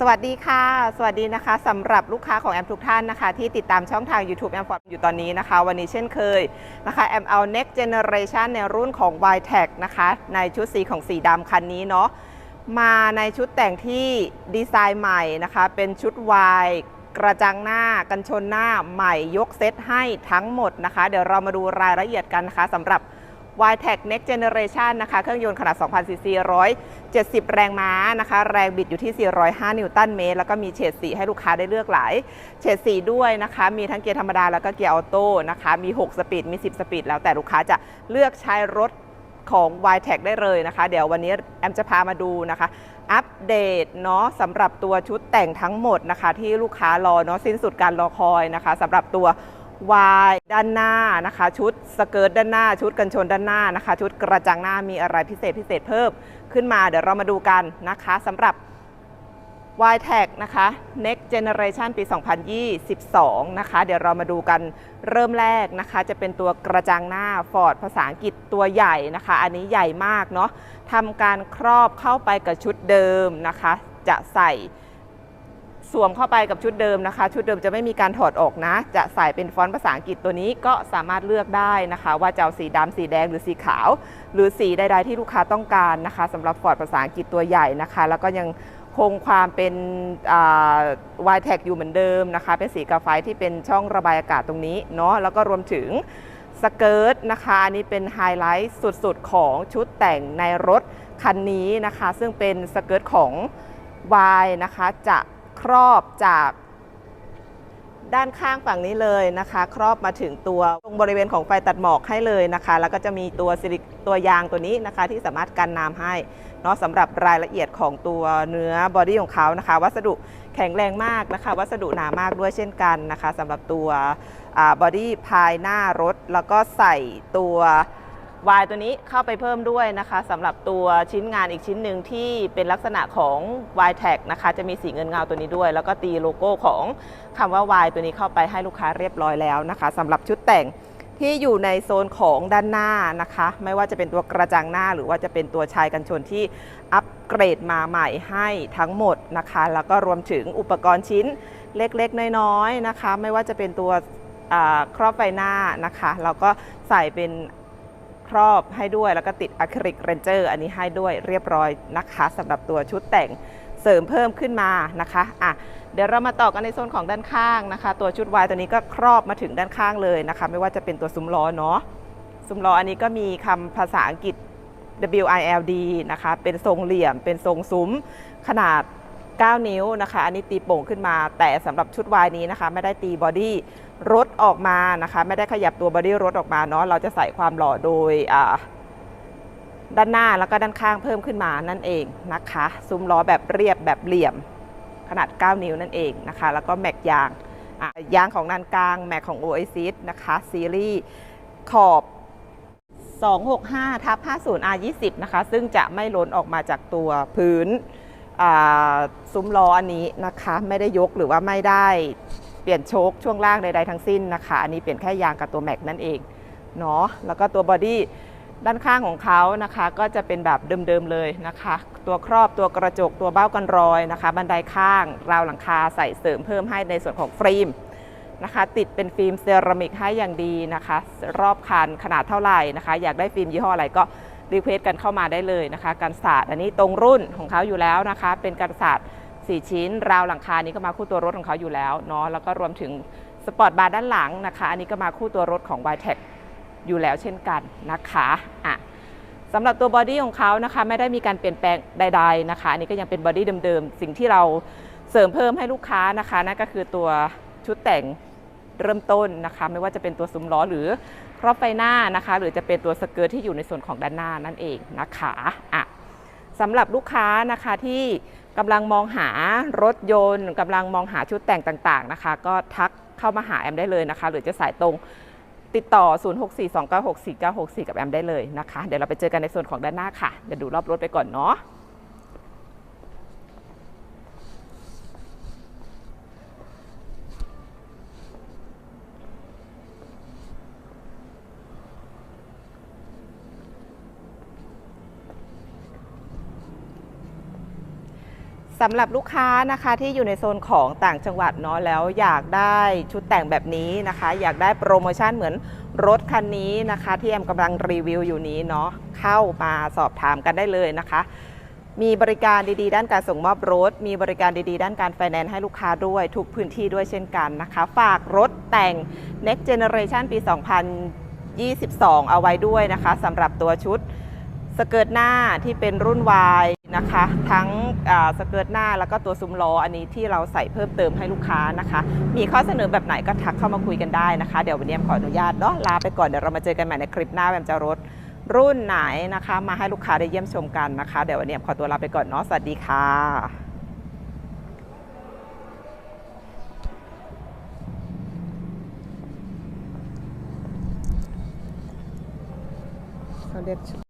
สวัสดีค่ะ สวัสดีนะคะสำหรับลูกค้าของแอมทุกท่านนะคะ ที่ติดตามช่องทาง YouTube แอมฟอร์อยู่ตอนนี้นะคะ วันนี้เช่นเคยนะคะแอมเอา next generation ในรุ่นของ y t e c นะคะ ในชุดสีของสีดำคันนี้เนาะมาในชุดแต่งที่ดีไซน์ใหม่นะคะ เป็นชุด Y กระจังหน้ากันชนหน้าใหม่ยกเซตให้ทั้งหมดนะคะ เดี๋ยวเรามาดูรายละเอียดกันนะคะสำหรับ y t e c Next Generation นะคะเครื่องยนต์ขนาด 2,000 ซีซี 170 แรงม้านะคะ แรงบิดอยู่ที่ 405 นิวตันเมตร แล้วก็มีเฉดสีให้ลูกค้าได้เลือกหลาย เฉดสีด้วยนะคะ มีทั้งเกียร์ธรรมดาแล้วก็เกียร์ออโต้นะคะ มี 6 สปีด มี 10 สปีด แล้วแต่ลูกค้าจะเลือกใช้รถของ y t e c ได้เลยนะคะ เดี๋ยววันนี้แอมจะพามาดูนะคะ อัปเดตเนาะสำหรับตัวชุดแต่งทั้งหมดนะคะ ที่ลูกค้ารอเนาะสิ้นสุดการรอคอยนะคะสำหรับตัว วายด้านหน้านะคะ ชุดสเกิร์ตด้านหน้า ชุดกันชนด้านหน้านะคะ ชุดกระจังหน้ามีอะไรพิเศษพิเศษเพิ่มขึ้นมา เดี๋ยวเรามาดูกันนะคะสำหรับ y t e c นะคะ Next Generation ปี 2022 นะคะ เดี๋ยวเรามาดูกันเริ่มแรกนะคะ จะเป็นตัวกระจังหน้า Ford ภาษาอังกฤษตัวใหญ่นะคะ อันนี้ใหญ่มากเนาะทำการครอบเข้าไปกับชุดเดิมนะคะ จะใส่ สวมเข้าไปกับชุดเดิมนะคะ ชุดเดิมจะไม่มีการถอดออกนะ จะใส่เป็นฟอนต์ภาษาอังกฤษตัวนี้ก็สามารถเลือกได้นะคะ ว่าจะเอาสีดำสีแดงหรือสีขาว หรือสีใดๆที่ลูกค้าต้องการนะคะสำหรับฟอร์ดภาษาอังกฤษตัวใหญ่นะคะ แล้วก็ยังคงความเป็นวายแท็กอยู่เหมือนเดิมนะคะ เป็นสีกาไฟที่เป็นช่องระบายอากาศตรงนี้เนาะแล้วก็รวมถึงสเกิร์ตนะคะอันนี้เป็นไฮไลท์สุดๆ ของชุดแต่งในรถคันนี้นะคะ ซึ่งเป็นสเกิร์ตของ Y นะคะจะ ครอบจากด้านข้างฝั่งนี้เลยนะคะ ครอบมาถึงตัวตรงบริเวณของไฟตัดหมอกให้เลยนะคะ แล้วก็จะมีตัวซิลิตัวยางตัวนี้นะคะ ที่สามารถกันน้ำให้เนาะสำหรับรายละเอียดของตัวเนื้อบอดี้ของเขานะคะ วัสดุแข็งแรงมากนะคะ วัสดุหนามากด้วยเช่นกันนะคะสำหรับตัวบอดี้ภายหน้ารถ แล้วก็ใส่ตัว วายตัวนี้เข้าไปเพิ่มด้วยนะคะสำหรับตัวชิ้นงานอีกชิ้นหนึ่งที่เป็นลักษณะของ y t a g นะคะจะมีสีเงินเงาตัวนี้ด้วย แล้วก็ตีโลโก้ของคำว่า Y ตัวนี้เข้าไปให้ลูกค้าเรียบร้อยแล้วนะคะสำหรับชุดแต่งที่อยู่ในโซนของด้านหน้านะคะ ไม่ว่าจะเป็นตัวกระจังหน้า หรือว่าจะเป็นตัวชายกันชนที่อัปเกรดมาใหม่ให้ทั้งหมดนะคะ แล้วก็รวมถึงอุปกรณ์ชิ้นเล็กๆ น้อยๆนะคะ ไม่ว่าจะเป็นตัวครอบไฟหน้านะคะแล้วก็ใส่เป็น ครอบให้ด้วย แล้วก็ติดอะคริลิกเรนเจอร์อันนี้ให้ด้วยเรียบร้อยนะคะสำหรับตัวชุดแต่งเสริมเพิ่มขึ้นมานะคะอะเดี๋ยวเรามาต่อกันในโซนของด้านข้างนะคะ ตัวชุด Y ตัวนี้ก็ครอบมาถึงด้านข้างเลยนะคะ ไม่ว่าจะเป็นตัวซุ้มล้อเนาะซุ้มล้ออันนี้ก็มีคำภาษาอังกฤษ WILD นะคะ เป็นทรงเหลี่ยม เป็นทรงซุ้มขนาด 9 นิ้วนะคะ อันนี้ตีโป่งขึ้นมา แต่สำหรับชุด Y นี้นะคะ ไม่ได้ตีบอดี้รถออกมานะคะ ไม่ได้ขยับตัวบอดี้รถออกมาเนาะเราจะใส่ความหล่อโดยด้านหน้าแล้วก็ด้านข้างเพิ่มขึ้นมานั่นเองนะคะ ซุ้มล้อแบบเรียบแบบเหลี่ยมขนาด 9 นิ้วนั่นเองนะคะ แล้วก็แม็กยางยางของนันกลางแม็กของ Oasis นะคะซีรีส์ขอบ 265ทับ 50 R20 นะคะ ซึ่งจะไม่ล้นออกมาจากตัวพื้น ซุ้มล้ออันนี้นะคะ ไม่ได้ยกหรือว่าไม่ได้เปลี่ยนโชคช่วงล่างใดๆทั้งสิ้นนะคะ อันนี้เปลี่ยนแค่ยางกับตัวแม็กนั่นเองเนาะแล้วก็ตัวบอดี้ด้านข้างของเขานะคะ ก็จะเป็นแบบเดิมๆเลยนะคะ ตัวครอบตัวกระจกตัวเบ้ากันรอยนะคะ บันไดข้าง ราวหลังคาใส่เสริมเพิ่มให้ในส่วนของเฟรมนะคะ ติดเป็นฟิล์มเซรามิกให้อย่างดีนะคะ รอบคันขนาดเท่าไหร่นะคะ อยากได้ฟิล์มยี่ห้ออะไรก็ รีเควสกันเข้ามาได้เลยนะคะกันศาสตร์อันนี้ตรงรุ่นของเขาอยู่แล้วนะคะ เป็นกันศาสตร์4ชิ้น ราวหลังคานี้ก็มาคู่ตัวรถของเขาอยู่แล้วเนาะแล้วก็รวมถึงสปอร์ตบาร์ด้านหลังนะคะ อันนี้ก็มาคู่ตัวรถของ y t e c อยู่แล้วเช่นกันนะคะอะสำหรับตัวบอดี้ของเขานะคะไม่ได้มีการเปลี่ยนแปลงใด ๆนะคะ อันนี้ก็ยังเป็นบอดี้เดิมๆ สิ่งที่เราเสริมเพิ่มให้ลูกค้านะคะนั่นก็คือตัวชุดแต่ง เริ่มต้นนะคะ ไม่ว่าจะเป็นตัวซุ้มล้อหรือครอบไฟหน้านะคะ หรือจะเป็นตัวสเกิร์ตที่อยู่ในส่วนของด้านหน้านั่นเองนะคะอะสำหรับลูกค้านะคะที่กำลังมองหารถยนต์กำลังมองหาชุดแต่งต่างๆนะคะ ก็ทักเข้ามาหาแอมได้เลยนะคะ หรือจะสายตรงติดต่อ 0642964964 กับแอมได้เลยนะคะ เดี๋ยวเราไปเจอกันในส่วนของด้านหน้าค่ะ เดี๋ยวดูรอบรถไปก่อนเนาะ สำหรับลูกค้านะคะที่อยู่ในโซนของต่างจังหวัดเนาะแล้วอยากได้ชุดแต่งแบบนี้นะคะ อยากได้โปรโมชั่นเหมือนรถคันนี้นะคะ ที่แอมกำลังรีวิวอยู่นี้เนาะเข้ามาสอบถามกันได้เลยนะคะ มีบริการดีๆ ด้านการส่งมอบรถ มีบริการดีๆ ด้านการไฟแนนซ์ให้ลูกค้าด้วย ทุกพื้นที่ด้วยเช่นกันนะคะ ฝากรถแต่ง Next Generation ปี 2022 เอาไว้ด้วยนะคะสำหรับตัวชุดสเกิร์ตหน้าที่เป็นรุ่น Y นะคะ ทั้งสเกิร์ตหน้าแล้วก็ตัวซุ้มล้ออันนี้ที่เราใส่เพิ่มเติมให้ลูกค้านะคะ มีข้อเสนอแบบไหนก็ทักเข้ามาคุยกันได้นะคะ เดี๋ยววันนี้แอมขออนุญาตเนาะลาไปก่อนเดี๋ยวเรามาเจอกันใหม่ในคลิปหน้าแอมจะรถรุ่นไหนนะคะ มาให้ลูกค้าได้เยี่ยมชมกันนะคะ เดี๋ยววันนี้ขอตัวลาไปก่อนเนาะสวัสดีค่ะเขาเรียก